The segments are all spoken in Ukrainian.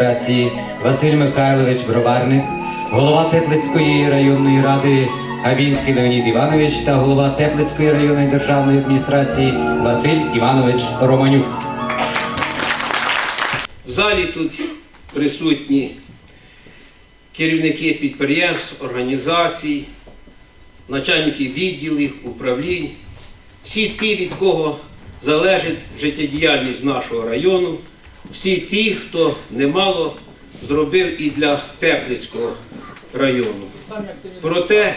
адміністрації Василь Михайлович Броварник, голова Теплицької районної ради Габінський Леонід Іванович та голова Теплицької районної державної адміністрації Василь Іванович Романюк. В залі тут присутні керівники підприємств, організацій, начальники відділів, управлінь, всі ті, від кого залежить життєдіяльність нашого району, всі ті, хто немало зробив і для Теплицького району. Проте,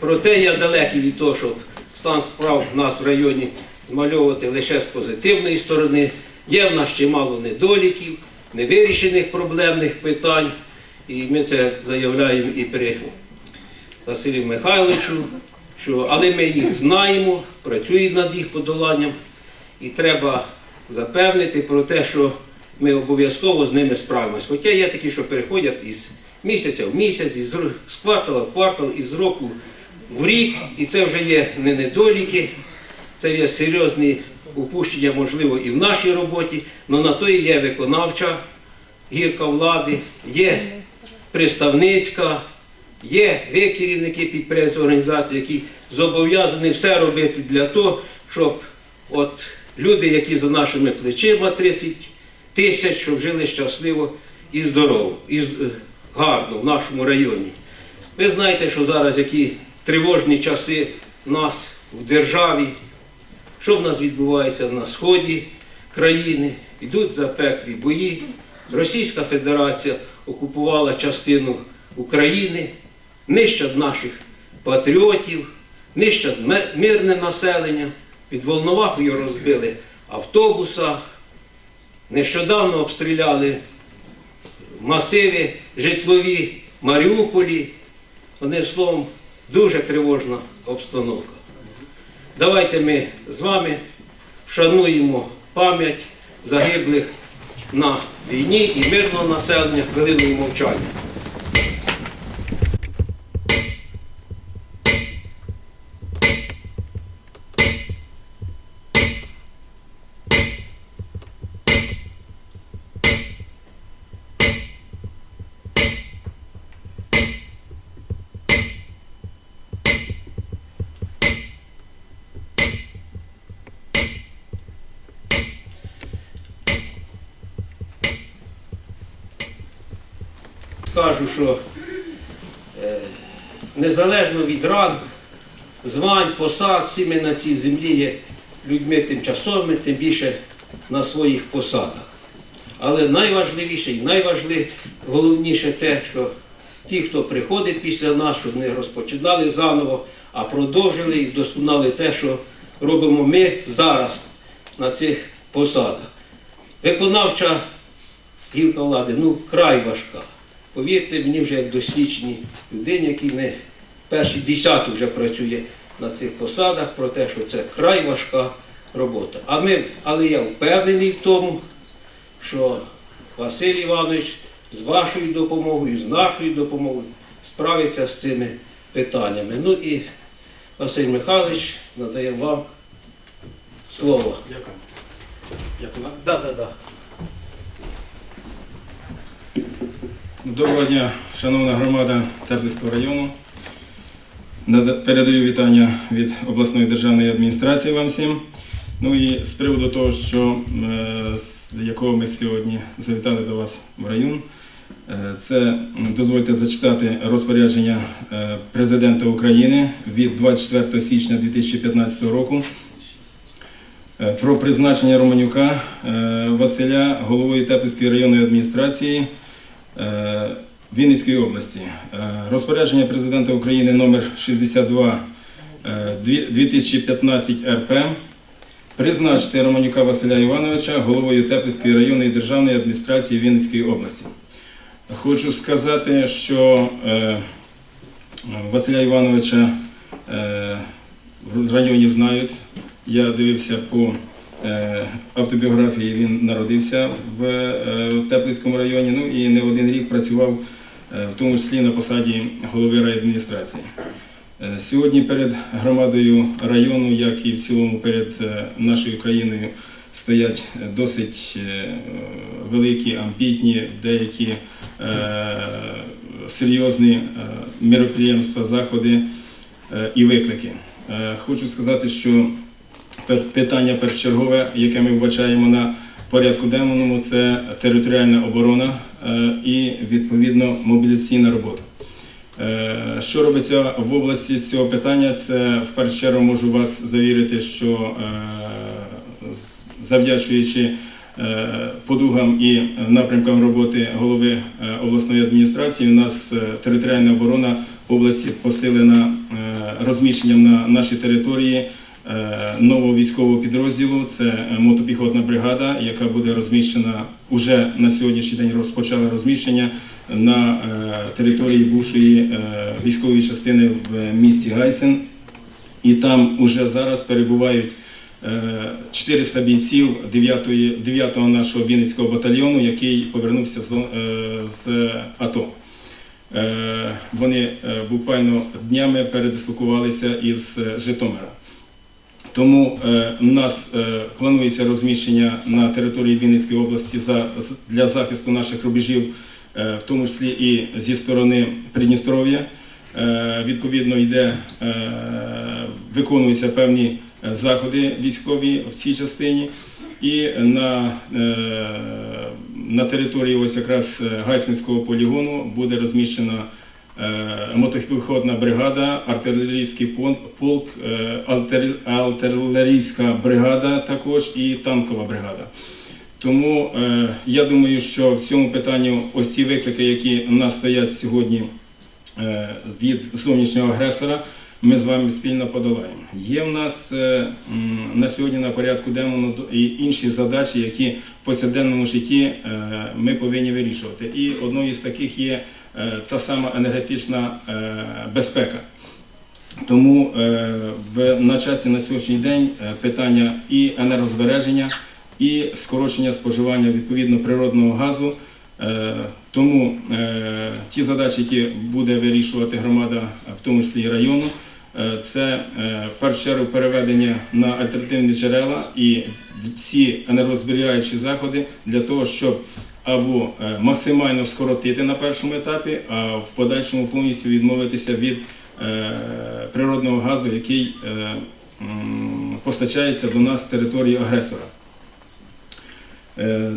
проте я далекий від того, щоб стан справ в нас в районі змальовувати лише з позитивної сторони. Є в нас чимало недоліків, невирішених проблемних питань. І ми це заявляємо і при Василі Михайловичу, що, але ми їх знаємо, працюємо над їх подоланням. І треба запевнити про те, що ми обов'язково з ними справимось. Хоча є такі, що переходять із місяця в місяць, із з квартала в квартал, із року в рік, і це вже є не недоліки, це є серйозні упущення, можливо, і в нашій роботі, але на то і є виконавча гірка влади, є представницька, є ви керівники підприємств організацій, які зобов'язані все робити для того, щоб от люди, які за нашими плечима 30 тисяч, щоб жили щасливо і здорово, і е, гарно в нашому районі. Ви знаєте, що зараз які тривожні часи в нас в державі, що в нас відбувається на сході країни, йдуть запеклі бої. Російська Федерація окупувала частину України, нищать наших патріотів, нищать мирне населення. Під Волновахою розбили автобуса. Нещодавно обстріляли масиви житлові Маріуполі. Одним словом, дуже тривожна обстановка. Давайте ми з вами вшануємо пам'ять загиблих на війні і мирного населення хвилиною мовчання. Скажу, що е, незалежно від ран, звань, посад, всі ми на цій землі є людьми тимчасовими, тим більше на своїх посадах. Але найважливіше і найважливіше те, що ті, хто приходить після нас, щоб не розпочинали заново, а продовжили і вдосконали те, що робимо ми зараз на цих посадах. Виконавча гілка влади ну, вкрай важка. Повірте мені, вже як досвідченій людині, який не перші десяток вже працює на цих посадах, про те, що це край важка робота. А ми, але я впевнений в тому, що Василь Іванович з вашою допомогою, з нашою допомогою справиться з цими питаннями. Ну і Василь Михайлович надаємо вам слово. Дякую. Дякую. Да, да, да. Доброго дня, шановна громада Теплицького району. Передаю вітання від обласної державної адміністрації вам всім. Ну і з приводу того, що, е, з якого ми сьогодні завітали до вас в район, е, це дозвольте зачитати розпорядження е, президента України від 24 січня 2015 року про призначення Романюка Василя головою Теплицької районної адміністрації Вінницької області. Е, Розпорядження президента України номер 62 е, дві- 2015 РП. Призначити Романюка Василя Івановича головою Теплицької районної державної адміністрації Вінницької області. Хочу сказати, що е, Василя Івановича е, в районі знають. Я дивився по автобіографії, він народився в Теплицькому районі, ну і не один рік працював, в тому числі на посаді голови райадміністрації. Е, Сьогодні перед громадою району, як і в цілому перед е, нашою країною, стоять досить е, великі, амбітні, деякі е, серйозні е, міроприємства, заходи е, і виклики. Е, Хочу сказати, що питання першочергове, яке ми вбачаємо на порядку денному, це територіальна оборона е, і відповідно мобілізаційна робота. Е, Що робиться в області з цього питання? Це в першу чергу можу вас завірити, що е, завдячуючи е, подугам і напрямкам роботи голови е, обласної адміністрації, у нас е, територіальна оборона області посилена е, розміщенням на нашій території е, нового військового підрозділу. Це е, мотопіхотна бригада, яка буде розміщена уже на сьогоднішній день. Розпочала розміщення на е, території бувшої е, військової частини в місті Гайсен. І там уже зараз перебувають е, 400 бійців 9-ї 9-го нашого Вінницького батальйону, який повернувся з, е, АТО. Е, Вони е, буквально днями передислокувалися із е, Житомира. Тому е, у нас е, планується розміщення на території Вінницької області за, для захисту наших рубежів, е, в тому числі і зі сторони Придністров'я. Відповідно, йде, виконуються певні заходи військові в цій частині. І на, на території ось якраз Гайсинського полігону буде розміщена мотопіхотна бригада, артилерійський полк, е, артилерійська бригада також і танкова бригада. Тому е, я думаю, що в цьому питанні ось ці виклики, які в нас стоять сьогодні е, від зовнішнього агресора, ми з вами спільно подолаємо. Є в нас е, на сьогодні на порядку денному і інші задачі, які в повсякденному житті е, ми повинні вирішувати. І одною з таких є е, та сама енергетична е, безпека. Тому е, на часі на сьогоднішній день е, питання і енергозбереження, і скорочення споживання відповідно природного газу. Е, Тому е, ті задачі, які буде вирішувати громада, в тому числі і району, е, це е, в першу чергу переведення на альтернативні джерела і всі енергозберігаючі заходи для того, щоб або е, максимально скоротити на першому етапі, а в подальшому повністю відмовитися від е, природного газу, який е, постачається до нас з території агресора.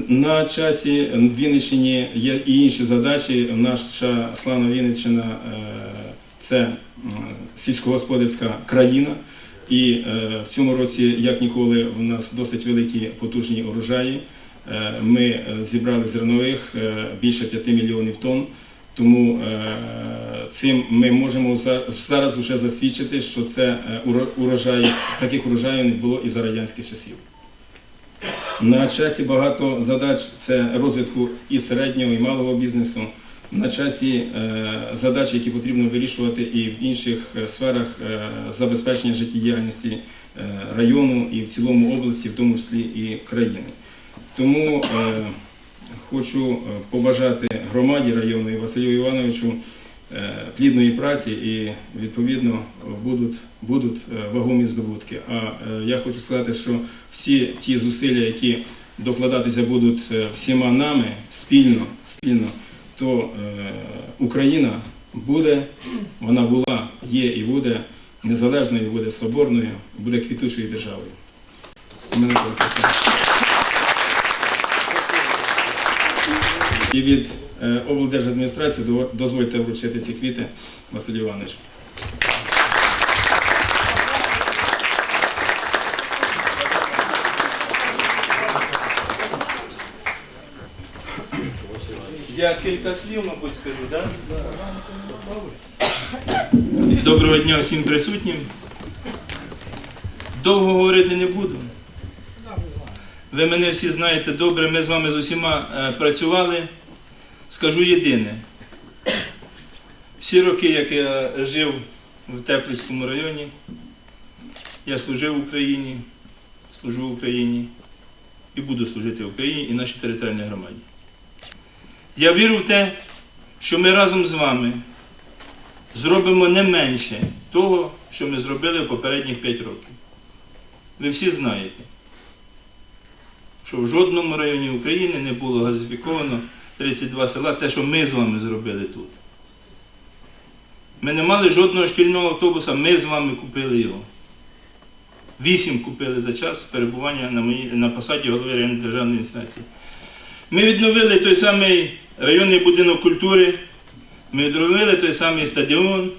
На часі в Вінниччині є і інші задачі. Наша славна Вінниччина це сільськогосподарська країна. І в цьому році, як ніколи, у нас досить великі потужні урожаї. Е, Ми е, зібрали зернових е, більше 5 мільйонів тонн. Тому цим ми можемо зараз вже засвідчити, що це урожай, таких урожаїв не було і за радянських часів. На часі багато задач це розвитку і середнього, і малого бізнесу. На часі задачі, які потрібно вирішувати і в інших сферах забезпечення життєдіяльності району і в цілому області, в тому числі і країни. Тому е, хочу е, побажати громаді району і Василю Івановичу е, плідної праці і відповідно будуть, будуть е, вагомі здобутки. А е, я хочу сказати, що всі ті зусилля, які докладатися будуть е, всіма нами спільно, спільно, то е, Україна буде, вона була, є і буде незалежною, буде соборною, буде квітучою державою. Мене коротко. І від е, облдержадміністрації дозвольте вручити ці квіти Василю Івановичу. Я кілька слів, мабуть, скажу, так? Доброго дня всім присутнім. Довго говорити не буду. Ви мене всі знаєте добре, ми з вами з усіма е, працювали. Скажу єдине. Всі роки, як я жив в Теплицькому районі, я служив в Україні, служу в Україні і буду служити Україні і нашій територіальній громаді. Я вірю в те, що ми разом з вами зробимо не менше того, що ми зробили в попередніх 5 років. Ви всі знаєте. що в жодному районі України не було газифіковано 32 села, те, що ми з вами зробили тут. Ми не мали жодного шкільного автобуса, ми з вами купили його. Вісім купили за час перебування на, моїй, на посаді голови районної державної адміністрації. Ми відновили той самий районний будинок культури, ми відновили той самий стадіон,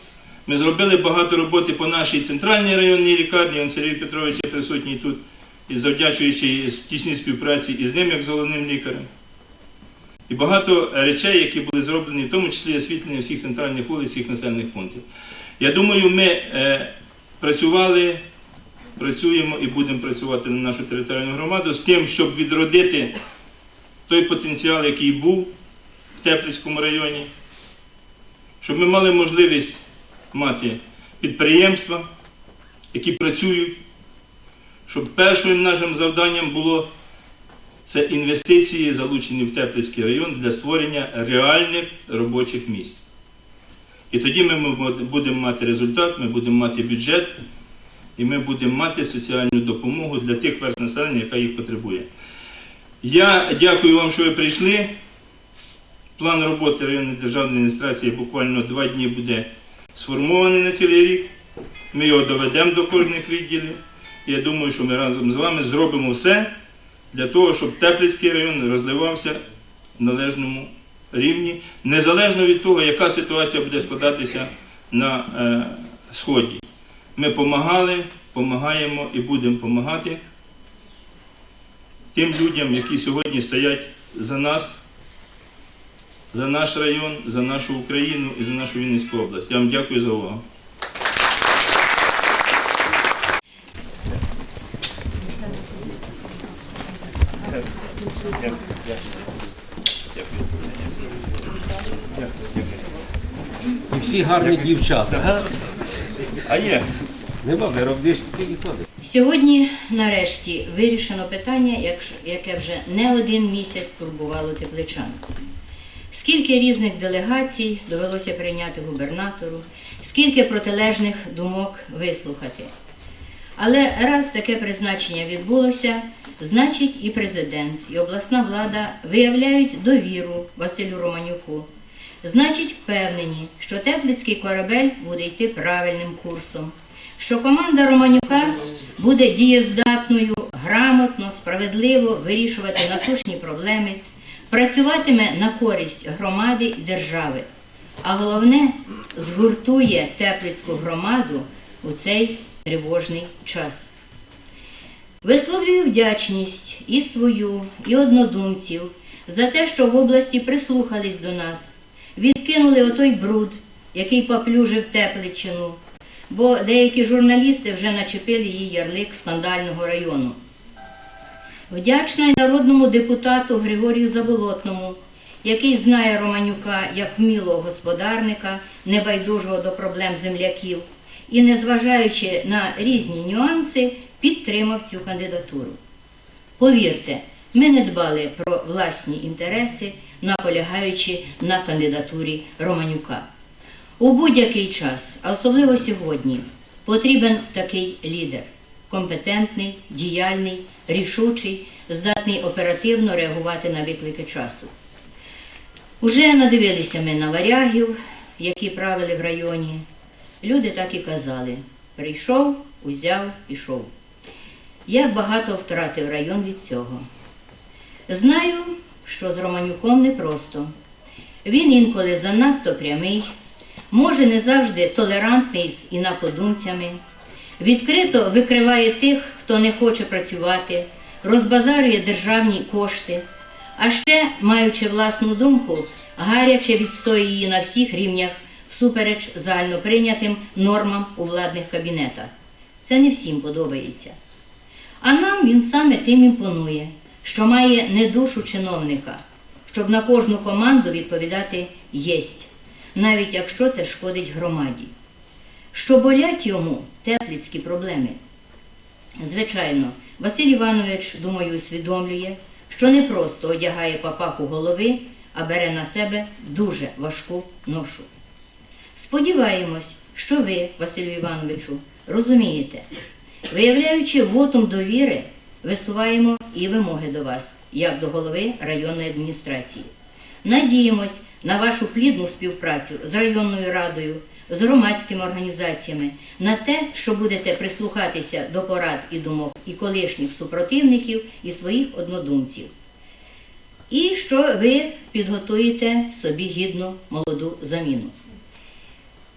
ми зробили багато роботи по нашій центральній районній лікарні. Он Сергій Петрович присутній тут, і завдячуючи тісній співпраці із ним, як з головним лікарем. І багато речей, які були зроблені, в тому числі освітлення всіх центральних вулиць, всіх населених пунктів. Я думаю, ми е, працювали, працюємо і будемо працювати на нашу територіальну громаду з тим, щоб відродити той потенціал, який був в Теплицькому районі, щоб ми мали можливість мати підприємства, які працюють, щоб першим нашим завданням було це інвестиції, залучені в Теплицький район для створення реальних робочих місць. І тоді ми будемо мати результат, ми будемо мати бюджет, і ми будемо мати соціальну допомогу для тих верст населення, яка їх потребує. Я дякую вам, що ви прийшли. План роботи районної державної адміністрації буквально два дні буде сформований на цілий рік. Ми його доведемо до кожних відділів. Я думаю, що ми разом з вами зробимо все для того, щоб Теплицький район розвивався в належному рівні, незалежно від того, яка ситуація буде складатися на е, Сході. Ми допомагали, допомагаємо і будемо допомагати тим людям, які сьогодні стоять за нас, за наш район, за нашу Україну і за нашу Вінницьку область. Я вам дякую за увагу. І всі гарні дівчата. А є. Нема виробниш тільки ходить. Сьогодні, нарешті, вирішено питання, яке вже не один місяць турбувало тепличан. Скільки різних делегацій довелося прийняти губернатору, скільки протилежних думок вислухати. Але раз таке призначення відбулося, значить і президент, і обласна влада виявляють довіру Василю Романюку. Значить, впевнені, що теплицький корабель буде йти правильним курсом, що команда Романюка буде дієздатною, грамотно, справедливо вирішувати насущні проблеми, працюватиме на користь громади і держави. А головне, згуртує теплицьку громаду у цей тривожний час. Висловлюю вдячність і свою, і однодумців за те, що в області прислухались до нас, відкинули отой бруд, який поплюжив Тепличину, бо деякі журналісти вже начепили її ярлик скандального району. Вдячна й народному депутату Григорію Заболотному, який знає Романюка як вмілого господарника, небайдужого до проблем земляків, і, незважаючи на різні нюанси, підтримав цю кандидатуру. Повірте, ми не дбали про власні інтереси, наполягаючи на кандидатурі Романюка. У будь-який час, особливо сьогодні, потрібен такий лідер компетентний, діяльний, рішучий, здатний оперативно реагувати на виклики часу. Уже надивилися ми на варягів, які правили в районі. Люди так і казали: прийшов, узяв, пішов. Як багато втратив район від цього. Знаю, що з Романюком непросто. Він інколи занадто прямий, може не завжди толерантний з інакодумцями, відкрито викриває тих, хто не хоче працювати, розбазарює державні кошти, а ще, маючи власну думку, гаряче відстоює її на всіх рівнях всупереч загальноприйнятим нормам у владних кабінетах. Це не всім подобається. А нам він саме тим імпонує, що має не душу чиновника, щоб на кожну команду відповідати єсть, навіть якщо це шкодить громаді. Що болять йому теплицькі проблеми. Звичайно, Василь Іванович, думаю, усвідомлює, що не просто одягає папаху голови, а бере на себе дуже важку ношу. Сподіваємось, що ви, Василю Івановичу, розумієте, виявляючи вотум довіри, висуваємо і вимоги до вас, як до голови районної адміністрації. Надіємось на вашу плідну співпрацю з районною радою, з громадськими організаціями, на те, що будете прислухатися до порад і думок і колишніх супротивників, і своїх однодумців. І що ви підготуєте собі гідну молоду заміну.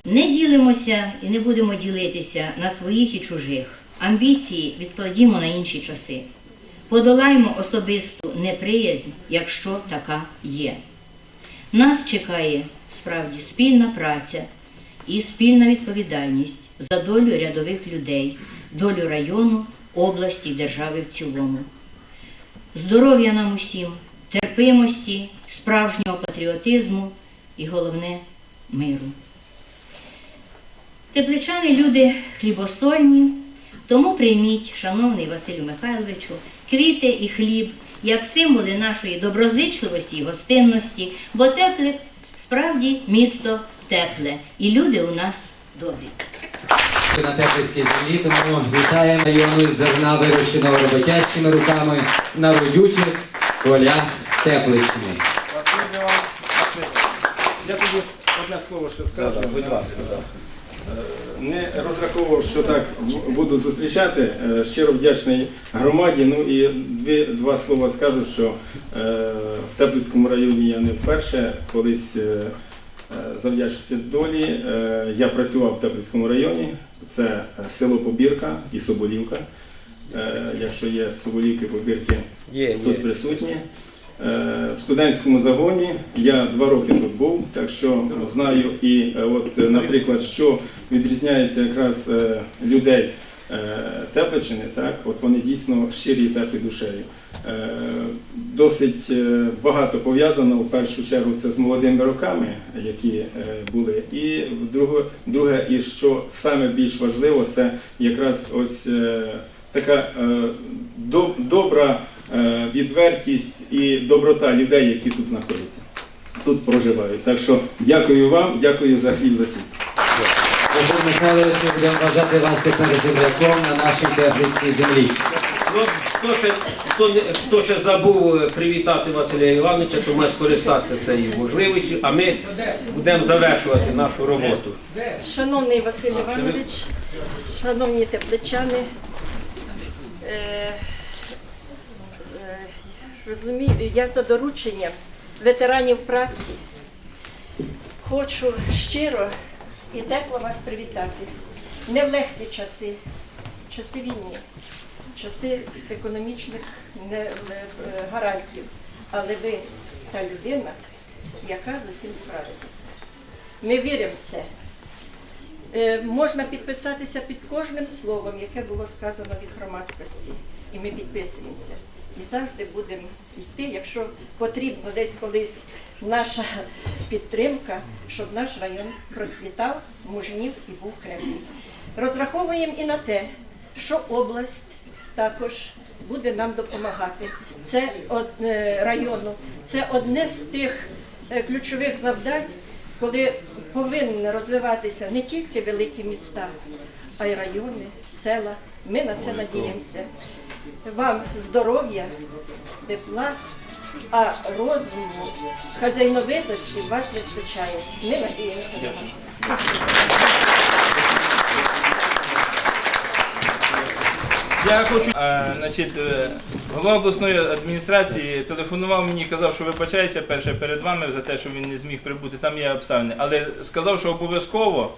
Не ділимося і не будемо ділитися на своїх і чужих. Амбіції відкладімо на інші часи. Подолаємо особисту неприязнь, якщо така є. Нас чекає справді спільна праця і спільна відповідальність за долю рядових людей, долю району, області держави в цілому. Здоров'я нам усім, терпимості, справжнього патріотизму і головне миру. Тепличани люди хлібосольні, тому прийміть, шановний Василю Михайловичу, квіти і хліб як символи нашої доброзичливості і гостинності, бо тепле справді місто тепле, і люди у нас добрі. на Теплицькій землі, тому вітаємо із зерна, вирощеного роботящими руками на родючих полях Тепличні. Я тобі одне слово ще скажу. Будь ласка. Не розраховував, що так буду зустрічати. Е, Щиро вдячний громаді. Ну і дві, два слова скажу, що е, в Теплицькому районі я не вперше. Колись е, е, долі, е, я працював в Теплицькому районі. Це е, село Побірка і Соболівка. Е, Якщо є Соболівки, Побірки тут присутні. Е, В студентському загоні я два роки тут був, так що знаю і е, от, е, наприклад, що відрізняється якраз людей Тепличини, так, от вони дійсно щирі теплі душею. Досить багато пов'язано в першу чергу це з молодими роками, які були. І друге, друге, і що саме більш важливо, це якраз ось така добра відвертість і доброта людей, які тут знаходяться, тут проживають. Так що дякую вам, дякую за хліб за сіль. Василь Михайлович, будемо вважати вас тепер земляком на нашій Теплицькій землі. Ну, хто ще, хто, не- хто ще забув е, привітати Василя Івановича, то має скористатися цією можливістю, а ми будемо завершувати нашу роботу. Шановний Василь Іванович, шановні тепличани, е, е, розумію, я за дорученням ветеранів праці хочу щиро і тепло вас привітати. Не в легкі часи, часи війни, часи економічних негараздів, але ви та людина, яка з усім справитеся. Ми віримо в це. Е, Можна підписатися під кожним словом, яке було сказано від громадськості. І ми підписуємося. І завжди будемо йти, якщо потрібно десь колись наша підтримка, щоб наш район процвітав, мужнів і був крепкий. Розраховуємо і на те, що область також буде нам допомагати. Це од- е, району, це одне з тих е, ключових завдань, коли повинні розвиватися не тільки великі міста, а й райони, села. Ми на це надіємося. Вам здоров'я, тепла, а розуму, хазяйновитості вас вистачає. Ми надіємося на вас. Я хочу, а, значить, е, голова обласної адміністрації телефонував мені, казав, що вибачається перше перед вами за те, що він не зміг прибути. Там є обставини, але сказав, що обов'язково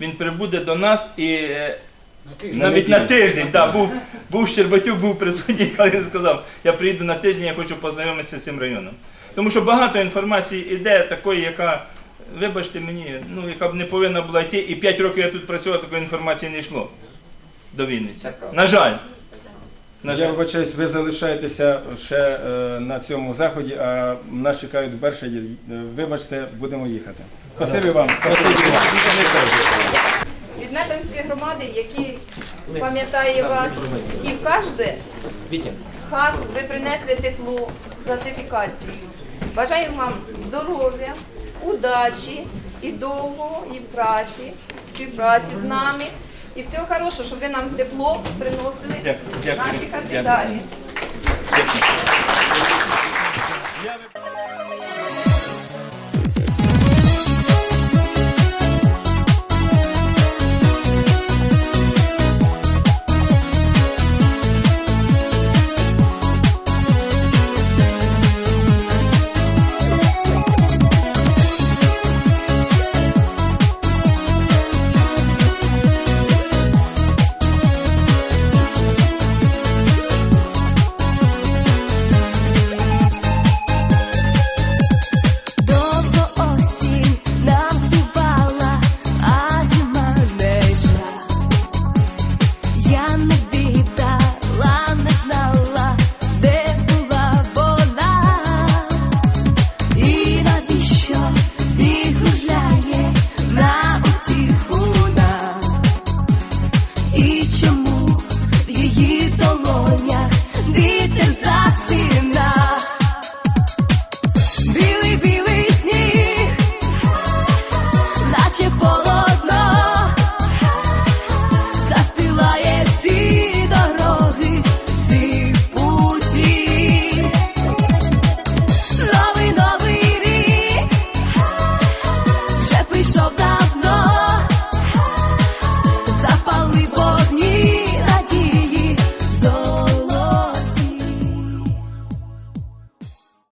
він прибуде до нас і е, навіть на тиждень. Да, був, був Щербатюк, був присутній, коли він сказав, я приїду на тиждень, я хочу познайомитися з цим районом. Тому що багато інформації іде такої, яка, вибачте мені, ну яка б не повинна була йти, і 5 років я тут працював, такої інформації не йшло до Вінниці. На жаль. На Я вибачаюсь, ви залишаєтеся ще е, на цьому заході, а нас чекають в Бершаді. Вибачте, будемо їхати. Спасибі вам. Спасибі вам. від Метанської громади, який пам'ятає вас. І в кожне хат ви принесли тепло газифікацію. Бажаю вам здоров'я, удачі і довго, і праці, співпраці з нами. І всього хорошого, щоб ви нам тепло приносили наші кандидати.